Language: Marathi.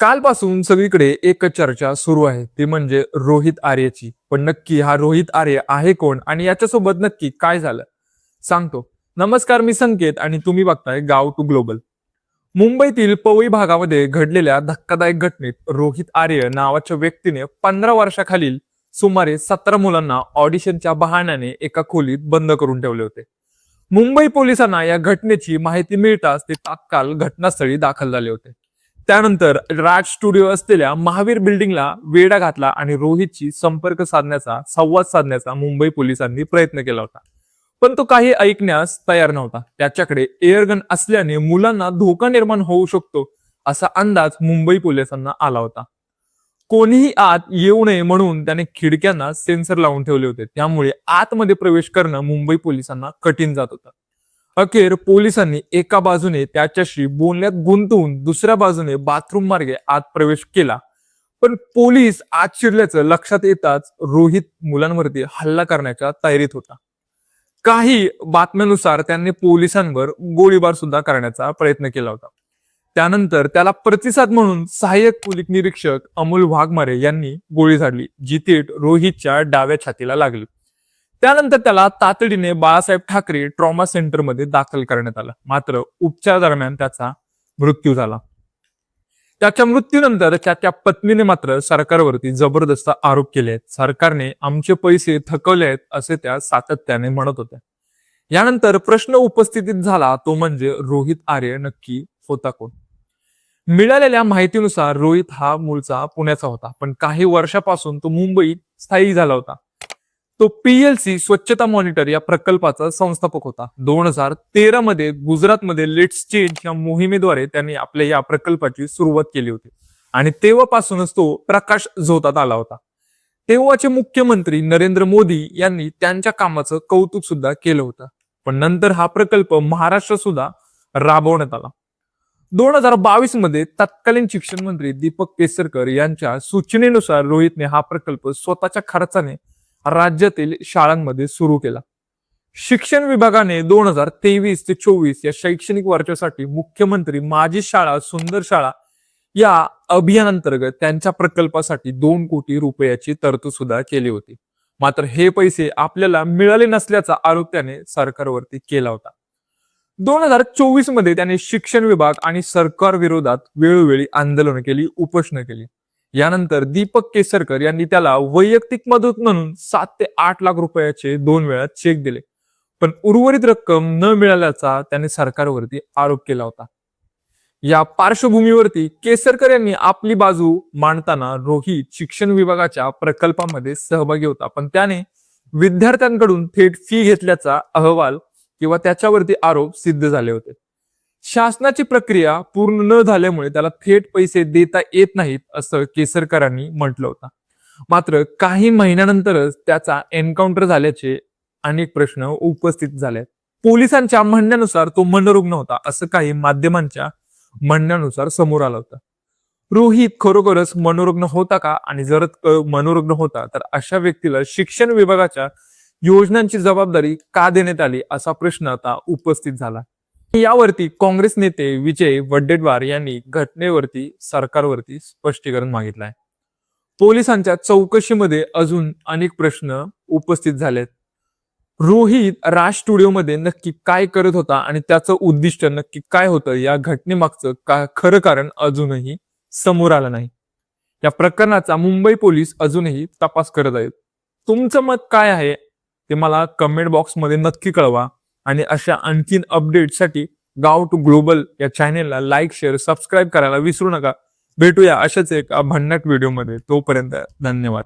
कालपासून सगळीकडे एकच चर्चा सुरू आहे. ती म्हणजे रोहित आर्यची. पण नक्की हा रोहित आर्य आहे कोण आणि याच्यासोबत नक्की काय झालं? सांगतो. नमस्कार मी संकेत आणि तुम्ही बघताय गाव टू ग्लोबल. मुंबईतील पवई भागामध्ये घडलेल्या धक्कादायक घटनेत रोहित आर्य नावाच्या व्यक्तीने पंधरा वर्षाखालील सुमारे सतरा मुलांना ऑडिशनच्या बहाण्याने एका खोलीत बंद करून ठेवले होते. मुंबई पोलिसांना या घटनेची माहिती मिळताच ते तात्काळ घटनास्थळी दाखल झाले होते. त्यानंतर राज स्टुडिओ असलेल्या महावीर बिल्डिंगला वेढा घातला आणि रोहितची संपर्क साधण्याचा संवाद साधण्याचा मुंबई पोलिसांनी प्रयत्न केला होता. पण तो काही ऐकण्यास तयार नव्हता. त्याच्याकडे एअरगन असल्याने मुलांना धोका निर्माण होऊ शकतो असा अंदाज मुंबई पोलिसांना आला होता. कोणीही आत येऊ नये म्हणून त्याने खिडक्यांना सेन्सर लावून ठेवले होते. त्यामुळे आतमध्ये प्रवेश करणं मुंबई पोलिसांना कठीण जात होतं. अखेर पोलिसांनी एका बाजूने त्याच्याशी बोलण्यात गुंतवून दुसऱ्या बाजूने बाथरूम मार्गे आत प्रवेश केला. पण पोलीस आत शिरल्याचं लक्षात येताच रोहित मुलांवरती हल्ला करण्याच्या तयारीत होता. काही बातम्यानुसार त्यांनी पोलिसांवर गोळीबार सुद्धा करण्याचा प्रयत्न केला होता. त्यानंतर त्याला प्रतिसाद म्हणून सहाय्यक पोलीस निरीक्षक अमोल वाघमारे यांनी गोळी झाडली जी थेट रोहितच्या डाव्या छातीला लागली. त्यानंतर त्याला तातडीने बाळासाहेब ठाकरे ट्रॉमा सेंटरमध्ये दाखल करण्यात आलं. मात्र उपचार दरम्यान त्याचा मृत्यू झाला. त्याच्या मृत्यूनंतर त्याच्या पत्नीने मात्र सरकारवरती जबरदस्त आरोप केले आहेत. सरकारने आमचे पैसे थकवले आहेत असे त्या सातत्याने म्हणत होत्या. यानंतर प्रश्न उपस्थितीत झाला तो म्हणजे रोहित आर्य नक्की होता कोण? मिळालेल्या माहितीनुसार रोहित हा मूळचा पुण्याचा होता. पण काही वर्षापासून तो मुंबईत स्थायी झाला होता. तो पीएलसी स्वच्छता मॉनिटर या प्रकल्पाचा संस्थापक होता. दोन हजार तेरा मध्ये गुजरातमध्ये लेट्स चेंज या मोहिमेद्वारे त्यांनी आपल्या या प्रकल्पाची सुरुवात केली होती. आणि तेव्हापासूनच तो प्रकाश झोतात आला होता. तेव्हाचे मुख्यमंत्री नरेंद्र मोदी यांनी त्यांच्या कामाचं कौतुक सुद्धा केलं होतं. पण नंतर हा प्रकल्प महाराष्ट्र सुद्धा राबवण्यात आला. दोन हजार बावीसमध्ये तत्कालीन शिक्षण मंत्री दीपक केसरकर यांच्या सूचनेनुसार रोहितने हा प्रकल्प स्वतःच्या खर्चाने राज्यातील शाळांमध्ये सुरू केला. शिक्षण विभागाने दोन हजार तेवीस ते चोवीस या शैक्षणिक वर्षासाठी मुख्यमंत्री माझी शाळा सुंदर शाळा या अभियानांतर्गत त्यांच्या प्रकल्पासाठी दोन कोटी रुपयाची तरतूद सुद्धा केली होती. मात्र हे पैसे आपल्याला मिळाले नसल्याचा आरोप त्याने सरकारवरती केला होता. दोन हजार चोवीसमध्ये त्याने शिक्षण विभाग आणि सरकार विरोधात वेळोवेळी आंदोलन केली उपोषण केली. यानंतर दीपक केसरकर यांनी त्याला वैयक्तिक मदत म्हणून सात ते आठ लाख रुपयाचे दोन वेळा चेक दिले. पण उर्वरित रक्कम न मिळाल्याचा त्याने सरकारवरती आरोप केला होता. या पार्श्वभूमीवरती केसरकर यांनी आपली बाजू मांडताना रोहित शिक्षण विभागाच्या प्रकल्पामध्ये सहभागी होता. पण त्याने विद्यार्थ्यांकडून थेट फी घेतल्याचा अहवाल किंवा त्याच्यावरती आरोप सिद्ध झाले होते. शासनाची प्रक्रिया पूर्ण न झाल्यामुळे त्याला थेट पैसे देता येत नाहीत असं केसरकरांनी म्हटलं होतं. मात्र काही महिन्यानंतरच त्याचा एन्काउंटर झाल्याचे अनेक प्रश्न उपस्थित झाले पोलिसांच्या म्हणण्यानुसार तो मनरुग्ण होता असं काही माध्यमांच्या म्हणण्यानुसार समोर आलं होतं. रोहित खरोखरच मनोरुग्ण होता का? आणि जर मनोरुग्ण होता तर अशा व्यक्तीला शिक्षण विभागाच्या योजनांची जबाबदारी का देण्यात आली असा प्रश्न आता उपस्थित झाला. यावरती काँग्रेस नेते विजय वड्डेटवार यांनी घटनेवरती सरकारवरती स्पष्टीकरण मागितलं आहे पोलिसांच्या चौकशीमध्ये अजून अनेक प्रश्न उपस्थित झालेत. रोहित राज स्टुडिओमध्ये नक्की काय करत होता आणि त्याचं उद्दिष्ट नक्की काय होतं या घटनेमागचं का खरं कारण अजूनही समोर आलं नाही. या प्रकरणाचा मुंबई पोलीस अजूनही तपास करत आहेत. तुमचं मत काय आहे? ते मला कमेंट बॉक्समध्ये नक्की कळवा. आणि अशा आणखीन अपडेटसाठी गाव टू ग्लोबल या चॅनेलला लाईक शेअर सबस्क्राईब करायला विसरू नका. भेटूया अशाच एक भन्नाट व्हिडिओमध्ये तोपर्यंत धन्यवाद.